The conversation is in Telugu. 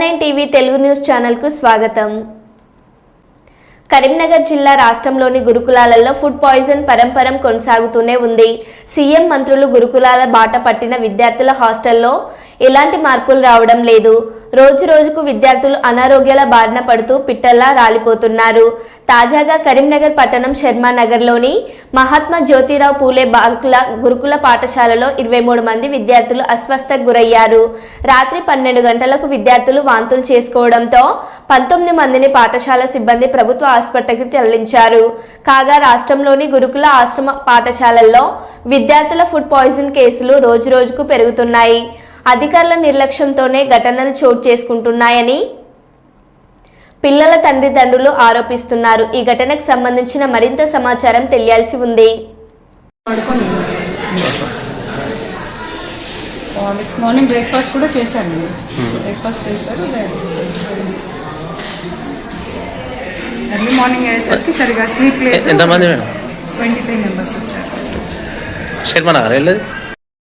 తెలుగు న్యూస్ ఛానల్కు స్వాగతం. కరీంనగర్ జిల్లా రాష్ట్రంలోని గురుకులాలలో ఫుడ్ పాయిజన్ పరంపరం కొనసాగుతూనే ఉంది. సీఎం మంత్రులు గురుకులాల బాట పట్టిన విద్యార్థుల హాస్టల్లో ఎలాంటి మార్పులు రావడం లేదు. రోజు రోజుకు విద్యార్థులు అనారోగ్యాల బారిన పడుతూ పిట్టల్లా రాలిపోతున్నారు. తాజాగా కరీంనగర్ పట్టణం శర్మానగర్లోని మహాత్మా జ్యోతిరావు పూలే బార్కుల గురుకుల పాఠశాలలో ఇరవై మూడు మంది విద్యార్థులు అస్వస్థకు గురయ్యారు. రాత్రి పన్నెండు గంటలకు విద్యార్థులు వాంతులు చేసుకోవడంతో పంతొమ్మిది మందిని పాఠశాల సిబ్బంది ప్రభుత్వ ఆసుపత్రికి తరలించారు. కాగా రాష్ట్రంలోని గురుకుల ఆశ్రమ పాఠశాలల్లో విద్యార్థుల ఫుడ్ పాయిజన్ కేసులు రోజురోజుకు పెరుగుతున్నాయి. అధికారుల నిర్లక్ష్యంతోనే ఘటనలు చోటు చేసుకుంటున్నాయని పిల్లల తండ్రిదండ్రులు ఆరోపిస్తున్నారు. ఈ ఘటనకు సంబంధించిన మరింత సమాచారం తెలియాల్సి ఉంది. మిస్ మార్నింగ్ బ్రేక్ఫాస్ట్ కూడా చేశాను బ్రేక్ఫాస్ట్ చేశారు ఎర్లీ మార్నింగ్ అయ్యేసరికి సరిగా స్లీప్ లేదు. ఎంతమంది మేడం? ట్వంటీ త్రీ మెంబర్స్ వచ్చారు. శర్మ నగర్ వెళ్ళేది